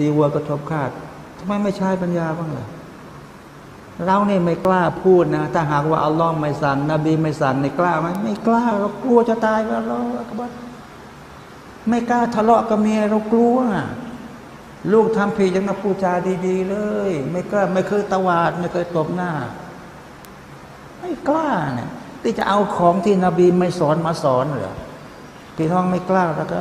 ตีวัวกระทบคาดทำไมไม่ใช้ปัญญาบ้างล่ะเราเนี่ยไม่กล้าพูดนะถ้าหากว่าอัลลอฮ์ไม่สั่งนบีไม่สั่งในกล้าไหมไม่กล้าเรากลัวจะตายแล้วเราอับไม่กล้าทะเลาะกับเมียเรากลัวลูกทำผิดยังมาพูดจาดีๆเลย ไม่กล้าไม่เคยตวาด ไม่เคยตบหน้า ไม่กล้าเนี่ยที่จะเอาของที่นบีไม่สอนมาสอนเหรอพี่น้องไม่กล้าแล้วก็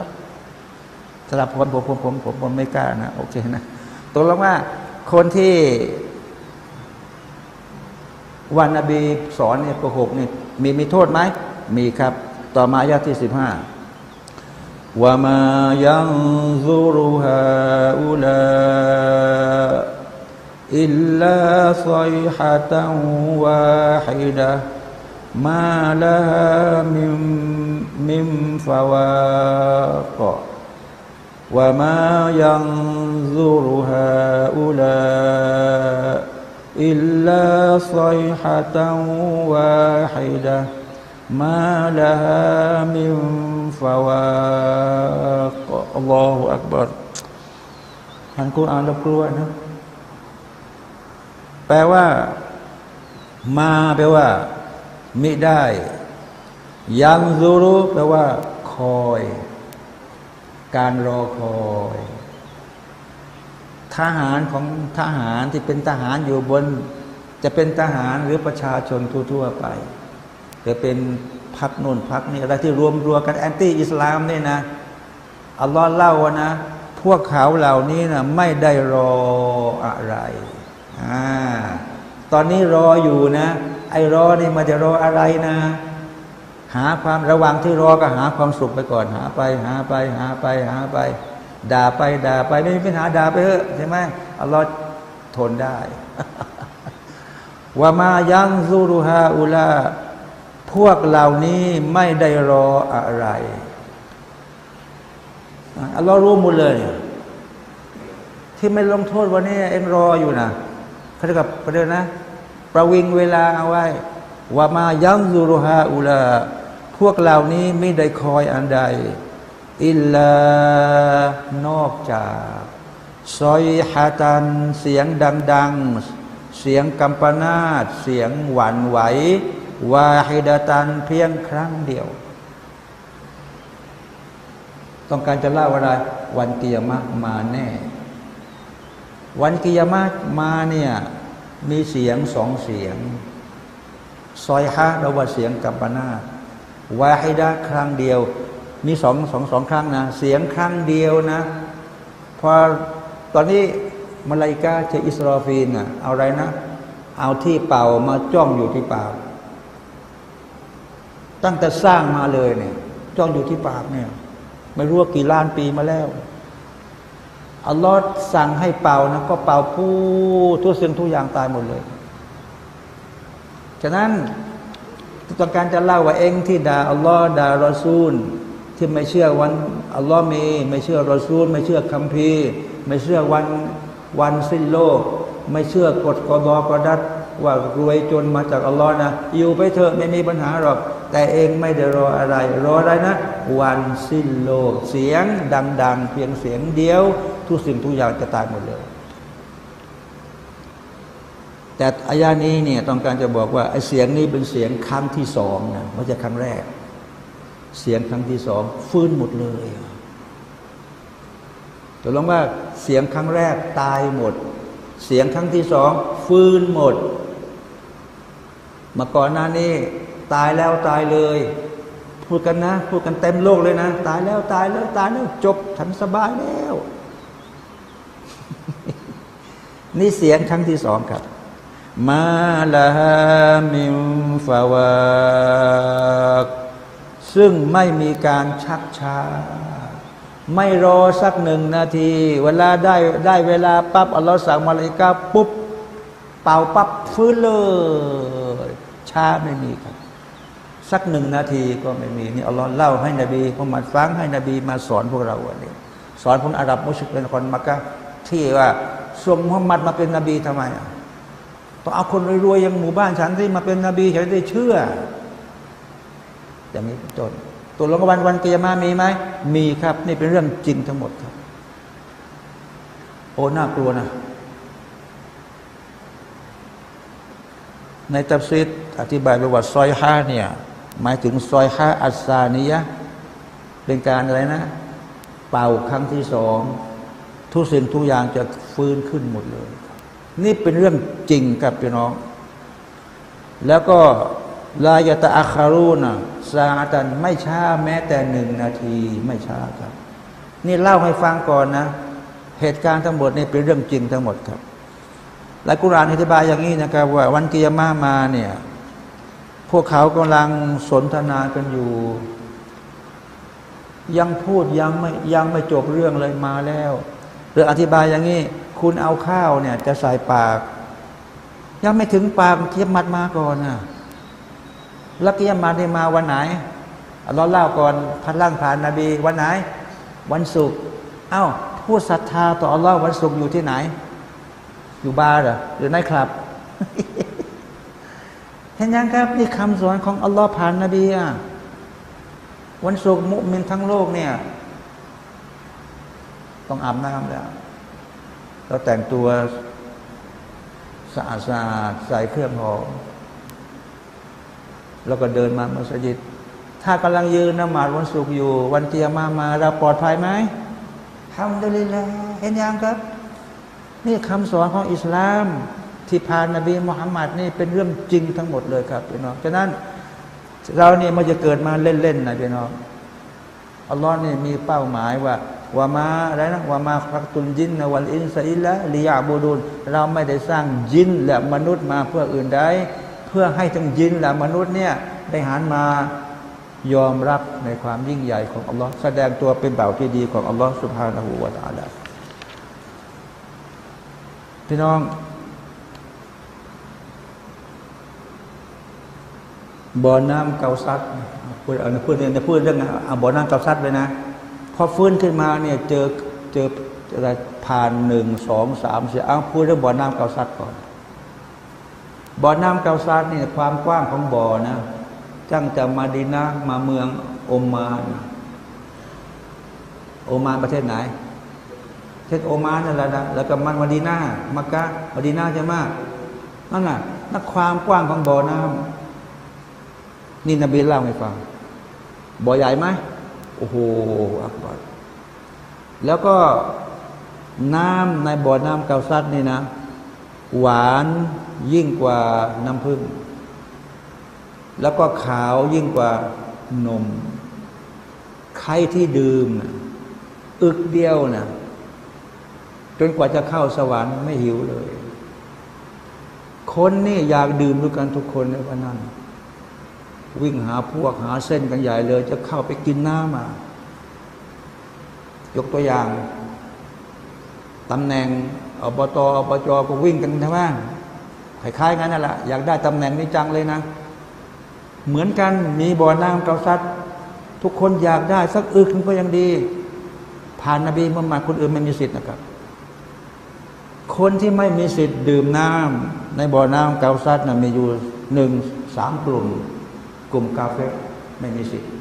สำหรับผมผมผมผมผมผมไม่กล้านะโอเคนะตกลงว่าคนที่วันนบีสอนเนี่ยโกหกนี่มีมีโทษไหมมีครับ ต่อมาอายาที่สิบห้าว่ามายังซุรุฮาอุลาอิลลาซัยฮะตันวาฮิดะมาลามิมมิมฟาวากะ وما ينظر هؤلاء إلا صيحة واحدة ما لها من فواق الله أكبر อ่านกุรอานแล้วกลัวนะ แปลว่า มาแปลว่ามิได้ ยังซูรุแปลว่า คอย การรอคอยทหารของทหารที่เป็นทหารอยู่บน จะเป็นทหารหรือประชาชนทั่วๆไปจะเป็นพักนู่นพักนี่อะไรที่รวมรวมกันแอนตี้อิสลามเนี่ยนะอัลลอฮ์เล่าว่านะ พวกเขาเหล่านี้นะไม่ได้รออะไรอ่าตอนนี้รออยู่นะ ไอ้รอนี่มันจะรออะไรนะ หาความระวังที่รอก็หาความสุขไปก่อน หาไป หาไป หาไป หาไป ด่าไปด่าไปไม่มีปัญหาด่าไปเถอะใช่ไหมอัลลอฮ์ทนได้ว่ามายังซูรุฮาอุลาพวกเหล่านี้ไม่ได้รออะไรอัลลอฮ์รู้หมดเลย ที่ไม่ลงโทษวันนี้ เอ็งรออยู่นะเขาเรียกกับประเด็นนะ ประวิงเวลาเอาไว้ว่ามายังซูรุฮาอุลา พวกเหล่านี้ไม่ได้คอยอันใด อิลลานอกจากซอยฮาตันเสียงดัง ๆ เสียงกัมปนาตเสียงหวั่นไหววาฮิดาตันเพียงครั้งเดียว ต้องการจะเล่าอะไรวันกิยามะมาแน่ วันกิยามะมาเนี่ยมีเสียงสองเสียงซอยฮะเราว่าเสียงกัมปนาต วาฮิดะครั้งเดียวมีสองสองสองครั้งนะ เสียงครั้งเดียวนะ พอตอนนี้มาลายกาเจอิสรอฟีนอะเอาอะไรนะ เอาที่เป่ามาจ้องอยู่ที่ปากตั้งแต่สร้างมาเลยเนี่ย จ้องอยู่ที่ปากเนี่ย ไม่รู้ว่ากี่ล้านปีมาแล้วอัลลอฮ์สั่งให้เป่านะก็เป่าพูดทุกสิ่งทุกอย่างตายหมดเลย ฉะนั้น ต้องการจะเล่าว่าเองที่ด่าอัลลอฮ์ด่ารอซูล ที่ไม่เชื่อวันอัลลอฮ์มี ไม่เชื่อรอซูล ไม่เชื่อคัมภีร์ ไม่เชื่อวันวันสิ้นโลก ไม่เชื่อกฎกอดอกอดัดว่ารวยจนมาจากอัลลอฮ์นะอยู่ไปเถอะไม่มีปัญหาหรอก แต่เองไม่ได้รออะไร รออะไรนะ วันสิ้นโลก เสียงดัง ๆ เพียงเสียงเดียว ทุกสิ่งทุกอย่างจะตายหมดเลย แต่อายานี้เนี่ยต้องการจะบอกว่าไอ้เสียงนี้เป็นเสียงครั้งที่สองนะไม่ใช่ครั้งแรก เสียงครั้งที่สองฟื้นหมดเลยตกลงว่าเสียงครั้งแรกตายหมด เสียงครั้งที่สองฟื้นหมดมาก่อนหน้านี้ตายแล้วตายเลย พูดกันนะ พูดกันเต็มโลกเลยนะ ตายแล้วตายแล้วตายแล้วจบฉันสบายแล้ว นี่เสียงครั้งที่สองครับ มาลาฮามิมฟาวากซึ่งไม่มีการชักช้า ไม่รอสักหนึ่งนาที เวลาได้ได้เวลาปั๊บอัลลอฮ์สั่งมาเลยกาปุ๊บ เป่าปั๊บฟื้นเลยช้าไม่มีครับ สักหนึ่งนาทีก็ไม่มีนี่อัลลอฮ์เล่าให้นบีมุฮัมมัดฟังให้นบีมาสอนพวกเราวันนี้สอนพวกอาหรับมุชริกเป็นคนมักกะที่ว่าส่งมุฮัมมัดมาเป็นนบีทำไมอะ ต้องเอาคนรวยๆอย่างหมู่บ้านฉันที่มาเป็นนบีฉันได้เชื่อ อย่างนี้เป็นต้นตัวลงวันวันกิยามามีไหมมีครับ นี่เป็นเรื่องจริงทั้งหมดครับอ้น่ากลัวนะ ในตัฟซีดอธิบายประวัติซอยห้าเนี่ย หมายถึงซอยห้าอัสซานียะเป็นการอะไรนะ เป่าครั้งที่สอง ทุกสิ่งทุกอย่างจะฟื้นขึ้นหมดเลย นี่เป็นเรื่องจริงกับพี่น้อง แล้วก็ลายตะอาคารูนะซาตันไม่ช้าแม้แต่หนึ่งนาทีไม่ช้าครับ นี่เล่าให้ฟังก่อนนะ เหตุการณ์ทั้งหมดนี่เป็นเรื่องจริงทั้งหมดครับและกุรานอธิบายอย่างนี้นะครับ ว่าวันกิยามามาเนี่ยพวกเขากำลังสนทนากันอยู่ ยังพูดยังไม่ยังไม่จบเรื่องเลยมาแล้ว หรืออธิบายอย่างนี้ คุณเอาข้าวเนี่ย จะใส่ปาก ยังไม่ถึงปากเทียมมัดมาก่อนนะแล้วกิยามาได้มาวันไหนเราเล่าก่อนพันล่างผ่านนาบีวันไหน วันศุกร์เอ้าผู้ศรัทธาต่ออัลลอฮ์วันศุกร์อยู่ที่ไหน อยู่บาร์เหรอหรือในคลับเห็นยังครับนี่คำสอนของอัลลอฮ์ผ่านนบีอะวันศุกร์มุมินทั้งโลกเนี่ย ต้องอาบน้ำแล้ว เราแต่งตัวสะอาดสะอาดใส่เครื่องหอมแล้วก็เดินมามัสยิด ถ้ากำลังยืนนมาดวันศุกร์อยู่ วันเจียมามาเราปลอดภัยไหมทำได้เลยละเห็นยังครับ นี่คำสอนของอิสลามที่ผ่านนบีมุฮัมมัดนี่เป็นเรื่องจริงทั้งหมดเลยครับพี่น้องฉะนั้นเราเนี่ยมันจะเกิดมาเล่นๆนะพี่น้องอัลลอฮ์นี่มีเป้าหมายว่า วามาอะไรนะวามาครักตุลจินนวัลอินซาอิละลิยาบูดุลเราไม่ได้สร้างจินและมนุษย์มาเพื่ออื่นใดเพื่อให้ทั้งจินและมนุษย์เนี่ยได้หันมายอมรับในความยิ่งใหญ่ของอัลลอฮ์แสดงตัวเป็นเบ่าที่ดีของอัลลอฮ์สุบฮานาหูวาตาลาพี่น้อง บ่อน้ำเกาซัดพูดเอาพูดเนี่ยพูดเรื่องบ่อน้ำเกาซัดเลยนะ อฟื้นขึ้นมาเนี่ยเจอเจออะไรผ่านหนึ่งสองสามสี่เอาพูดเรื่องบ่อน้ำเกาซัดก่อน บ่อน้ำเกาซัดเนี่ยความกว้างของบ่อนะจังจากมาดินามาเมืองโอมานโอมานประเทศไหนเทศโอมานนั่นแหละนะแล้วก็มันมาดีนามักกะมาดีนาจะมากนั่นน่ะนักความกว้างของบ่อน้ำนี่นบีเล่าให้ฟังบ่อใหญ่ไหม โอ้โหอักบัรแล้วก็น้ำในบ่อน้ำเกาซัดนี่นะ หวานยิ่งกว่าน้ำผึ้งแล้วก็ขาวยิ่งกว่านม ใครที่ดื่มนะอึกเดียวนะจนกว่าจะเข้าสวรรค์ไม่หิวเลย คนนี่อยากดื่มด้วยกันทุกคนในวันนั้น วิ่งหาพวกหาเส้นกันใหญ่เลย จะเข้าไปกินน้ำมายกตัวอย่างตำแหน่งอบตอบจก็วิ่งกันใช่ไหมคล้ายๆงั้นนั่นแหละอยากได้ตำแหน่งนี้จังเลยนะ เหมือนกันมีบ่อน้ำเกาซัดทุกคนอยากได้สักอึกนึงก็ยังดี ผ่านนบีมุฮัมมัดคนอื่นไม่มีสิทธิ์นะครับ คนที่ไม่มีสิทธิ์ดื่มน้ำในบ่อน้ำเกาซัดนะมีอยู่หนึ่งสามกลุ่ม กลุ่มกาเฟไม่มีสิทธิ์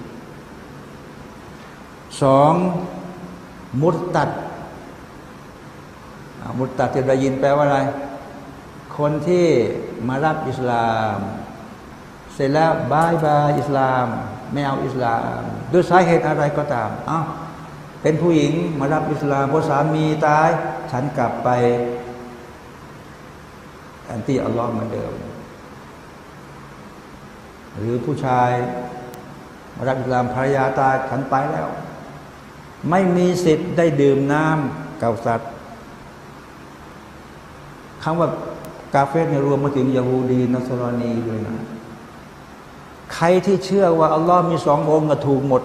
สองมุตตัด มุตตัดที่ได้ยินแปลว่าอะไร คนที่มารับอิสลาม เสร็จแล้วบายบายอิสลาม ไม่เอาอิสลามด้วยสาเหตุอะไรก็ตามเอ้าเป็นผู้หญิงมารับอิสลามเพราะสามีตาย ฉันกลับไปแอนตี้อัลลอฮ์เหมือนเดิม หรือผู้ชายรับอิสลามภรรยาตายฉันไปแล้ว ไม่มีสิทธิ์ได้ดื่มน้ำเกาสัตว์คำว่ากาเฟสเนี่ยรวมมาถึงยาฮูดีนัสรอนีด้วยนะ ใครที่เชื่อว่าอัลลอฮ์มีสององค์ก็ถูกหมด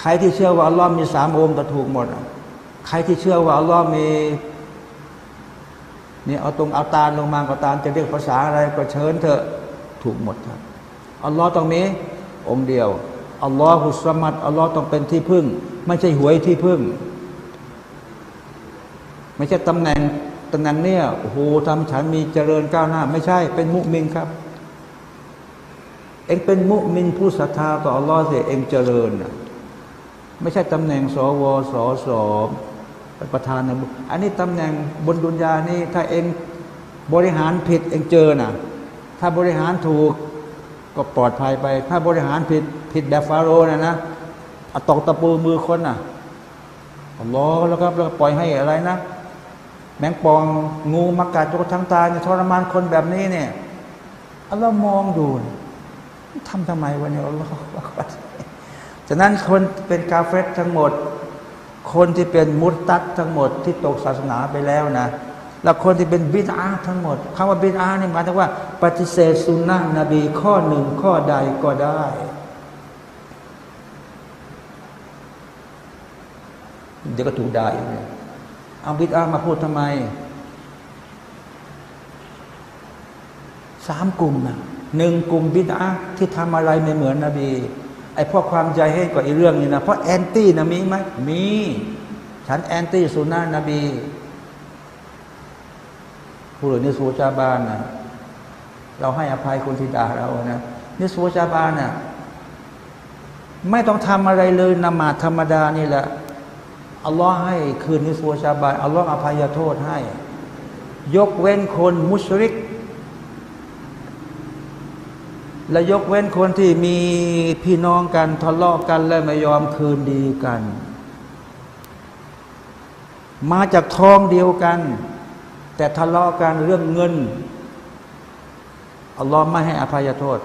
ใครที่เชื่อว่าอัลลอฮ์มีสามองค์ก็ถูกหมด ใครที่เชื่อว่าอัลลอฮ์มีเนี่ยเอาตรงเอาตาลงมาก็ตามจะเรียกภาษาอะไรก็เชิญเถอะ ถูกหมดครับอัลลอฮ์ต้องมีองค์เดียวอัลลอฮุสมัดอัลลอฮ์ต้องเป็นที่พึ่ง ไม่ใช่หวยที่พึ่ง ไม่ใช่ตำแหน่งตำแหน่งเนี่ยโอ้โหทำฉันมีเจริญก้าวหน้า ไม่ใช่เป็นมุมินครับ เองเป็นมุมินผู้ศรัทธาต่ออัลลอฮ์เสียเองเจริญนะไม่ใช่ตำแหน่งสวสสปประธานนะอันนี้ตำแหน่งบนดุนยานี่ถ้าเองบริหารผิดเองเจอน่ะ ถ้าบริหารถูกก็ปลอดภัยไป ถ้าบริหารผิดผิดแบบฟาโรห์นะนะตอกตะปูมือคนน่ะอัลลอแล้วครับแล้วปล่อยให้อะไรนะ แมงปองงูมากัดจนทั้งตายทรมานคนแบบนี้เนี่ยอัลลอฮ์มองดูทำทำไมวะเนี่ยอัลลอฮ์ฉะนั้นคนเป็นกาเฟรทั้งหมด คนที่เป็นมุตตัดทั้งหมดที่ตกศาสนาไปแล้วนะ แล้วคนที่เป็นบิดาทั้งหมดคำว่าบิดอานี่หมายถึงว่า ปฏิเสธสุนนะนบีข้อหนึ่งข้อใดก็ได้ เดี๋ยวก็ถูกด่าอีกเนี่ยเอาบิดามาพูดทำไมสามกลุ่มนะหนึ่งกลุ่มบิดาที่ทำอะไรไม่เหมือนนบีไอ้พวกความใจให้ก็อีกเรื่องนี้นะเพราะแอนตี้นะมีไหมมี ฉันแอนตี้สุนนะนบี ผู้หรือนิสูจาบานนะเราให้อภัยคนที่ด่าเรานะนิสูจาบานนะไม่ต้องทำอะไรเลยนมาธรรมดานี่แหละอัลลอฮ์ให้คืนนิสวชาบานอัลลอฮ์อภัยโทษให้ ยกเว้นคนมุชริก และยกเว้นคนที่มีพี่น้องกันทะเลาะกันและไม่ยอมคืนดีกัน มาจากท้องเดียวกัน แต่ทะเลาะกันเรื่องเงินอัลลอฮ์ไม่ให้อภัยโทษ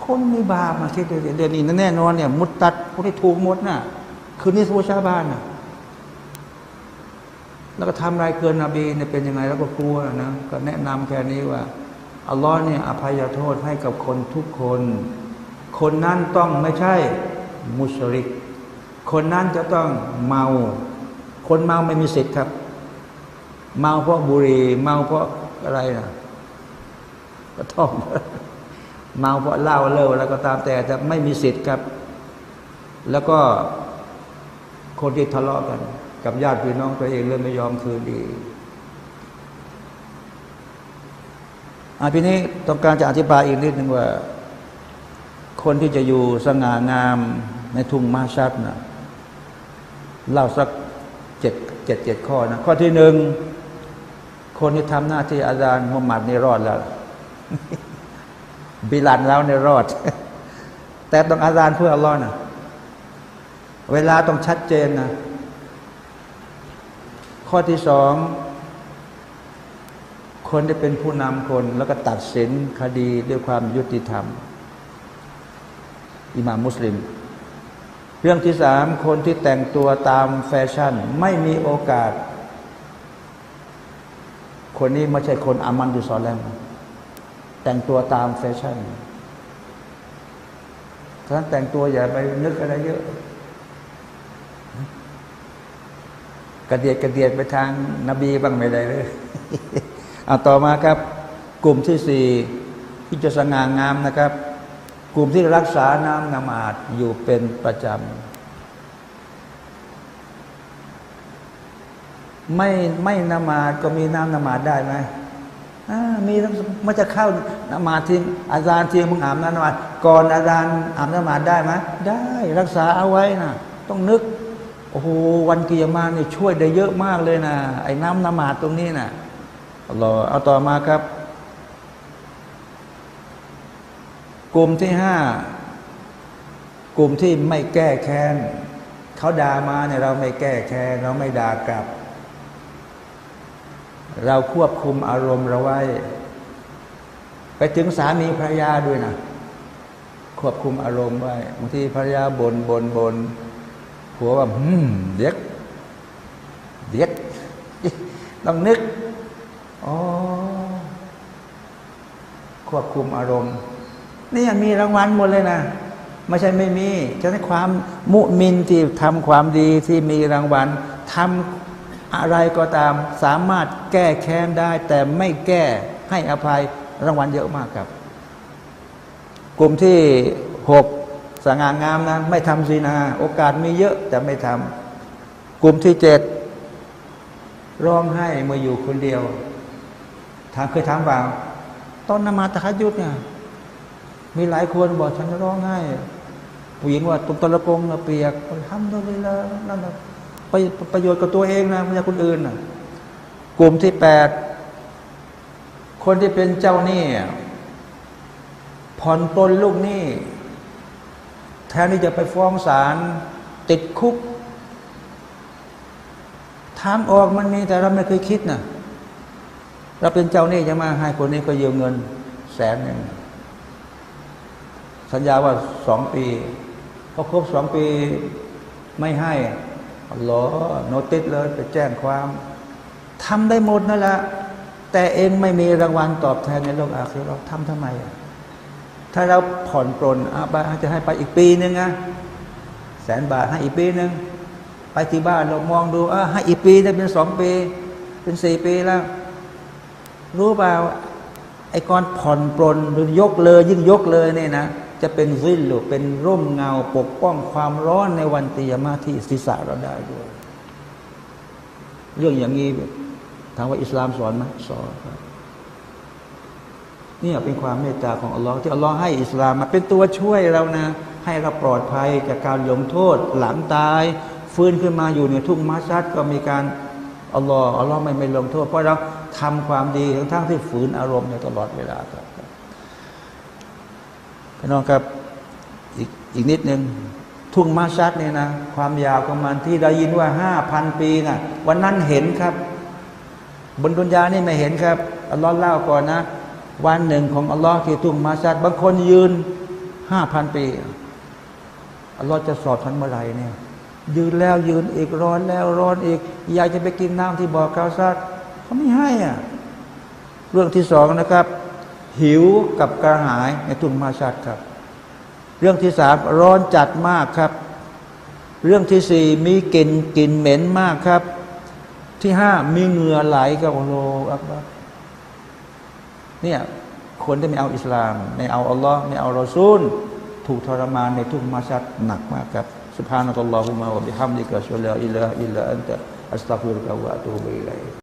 คนมีบาปมาคิดเดือนนี้แน่นอนเนี่ยมุดตัดพวกที่ถูกหมดน่ะ คือนิสวชาบานน่ะแล้วก็ทำอะไรเกินนบีเนี่ยเป็นยังไงแล้วก็กลัวนะก็แนะนำแค่นี้ว่าอัลลอฮ์เนี่ยอภัยโทษให้กับคนทุกคน คนนั้นต้องไม่ใช่มุชริก คนนั้นจะต้องเมา คนเมาไม่มีสิทธิ์ครับ เมาเพราะบุหรี่เมาเพราะอะไรนะก็ท่อมเมาเพราะเหล้าเลิกแล้วก็ตามแต่จะไม่มีสิทธิ์ครับ แล้วก็คนที่ทะเลาะกัน กับญาติพี่น้องตัวเองเลยไม่ยอมคืนดีอะทีนี้ต้องการจะอธิบายอีกนิดหนึ่งว่า คนที่จะอยู่สง่างามในทุ่งมาชัดนะเล่าสักเจ็ดเจ็ดเจ็ดข้อนะ ข้อที่หนึ่ง คนที่ทำหน้าที่อาจารย์มุฮัมมัดนี่รอดแล้ว บิลันแล้วในยรอด แต่ต้องอาจารย์เพื่ออัลลอฮ์นะเวลาต้องชัดเจนนะข้อที่สอง คนที่เป็นผู้นำคน แล้วก็ตัดสินคดีด้วยความยุติธรรม อิหม่ามมุสลิม เรื่องที่สาม คนที่แต่งตัวตามแฟชั่น ไม่มีโอกาส คนนี้ไม่ใช่คนอามันดุซอแลมแต่งตัวตามแฟชั่นฉะนั้นแต่งตัวอย่าไปนึกอะไรเยอะกระเดียดกระเดียดไปทางนบีบ้างไม่ได้เลยเอาต่อมาครับ กลุ่มที่สี่ที่จะสง่างามนะครับ กลุ่มที่รักษาน้ำนมาดอยู่เป็นประจำ ไม่ไม่นมาดก็มีน้ำนมาดได้ไหมมีมันจะเข้านมาดทิ้งอาจารย์ทิ้งมึงอาบน้ำนมาดก่อนอาจารย์อาบน้ำมาดได้ไหมได้รักษาเอาไว้นะต้องนึกโอ้โหวันกิยามาเนี่ยช่วยได้เยอะมากเลยนะไอ้น้ำนมาดตรงนี้นะอัลลอเอาต่อมาครับ กลุ่มที่ห้ากลุ่มที่ไม่แก้แค้นเขาด่ามาเนี่ยเราไม่แก้แค้นเราไม่ด่ากลับ เราควบคุมอารมณ์เราไว้ ไปถึงสามีภรรยาด้วยนะควบคุมอารมณ์ไว้บางทีภรรยาบนบนบนผัวว่าหืมเด็กเด็กต้องนึกอ๋อควบคุมอารมณ์นี่มีรางวัลหมดเลยนะไม่ใช่ไม่มีฉะนั้นความมุมินที่ทำความดีที่มีรางวัลทำ อะไรก็ตามสามารถแก้แค้นได้ แต่ไม่แก้ให้อภัยรางวัลเยอะมากครับ กลุ่มที่หกสง่างามนะไม่ทำซีนา โอกาสมีเยอะแต่ไม่ทำกลุ่มที่เจ็ดร้องไห้เมื่ออยู่คนเดียวถามเคยถามว่าตอนนมาตะฮัดยุดเนี่ยมีหลายคนบอกฉันจะร้องไห้ผู้หญิงว่าตุมตะละกงเปียกทำตัวเลยละนั่นนะประ ประโยชน์กับตัวเองนะไม่ใช่คนอื่นนะกลุ่มที่แปดคนที่เป็นเจ้าหนี้ผ่อนปลนลูกหนี้แทนที่จะไปฟ้องศาลติดคุกทางออกมันมีแต่เราไม่เคยคิดนะเราเป็นเจ้าหนี้จะมาให้คนนี้ก็ยืมเงินแสนหนึ่งสัญญาว่าสองปีพอครบสองปีไม่ให้ หรอโนติสเลยไปแจ้งความทำได้หมดนั่นแหละแต่เองไม่มีรางวัลตอบแทนในโลกอาคีเราทำทำไมอะถ้าเราผ่อนปรนอาบาจะให้ไปอีกปีนึงนะแสนบาทให้อีกปีนึงไปที่บ้านเรามองดูอะให้อีกปีได้เป็นสองปี เป็นสี่ปีแล้ว รู้เปล่าไอ้กอนผ่อนปรนหรือยกเลย ยิ่งยกเลยเนี่ยนะ จะเป็นซิลหรือเป็นร่มเงาปกป้องความร้อนในวันตียมาที่ศีรษะเราได้ด้วย เรื่องอย่างนี้ถามว่าอิสลามสอนไหมสอนครับนี่เป็นความเมตตาของอัลลอฮ์ที่อัลลอฮ์ให้อิสลามมาเป็นตัวช่วยเรานะ ให้เราปลอดภัยจากการลงโทษหลังตาย ฟื้นขึ้นมาอยู่ในทุ่งมาชัดก็มีการอัลลอฮ์อัลลอฮ์ไม่ไม่ลงโทษ เพราะเราทำความดีทั้งทั้งที่ฝืนอารมณ์ในตลอดเวลาครับ พี่น้องครับอีกอีกนิดหนึ่งทุ่งมาชัดเนี่ยนะความยาวของมันที่ได้ยินว่าห้าพันปีนะ่ะวันนั้นเห็นครับ บนดุนยานี่ไม่เห็นครับอัลลอฮ์เล่าก่อนนะ วันหนึ่งของอัลลอฮ์ที่ทุ่งมาชัดบางคนยืนห้าพันปีอัลลอฮ์จะสอบทันเมื่อไหร่เนี่ยยืนแล้วยืนอีกร้อนแล้วร้อนอีกอยากจะไปกินน้ำที่บ่อกาวซัดเขาไม่ให้อะเรื่องที่สองนะครับ หิวกับกระหายในทุ่งมาชัดครับ เรื่องที่สามร้อนจัดมากครับ เรื่องที่สี่มีกลิ่นกลิ่นเหม็นมากครับ ที่ห้ามีเหงื่อไหลกับโอโลอักบัรเนี่ยคนที่ไม่เอาอิสลาม ไม่เอาอัลลอฮ์ไม่เอารอซูล ถูกทรมานในทุกมาชัดหนักมากครับ سبحانك اللهم وبحمدك اشهد ان لا اله الا انت استغفرك واتوب اليك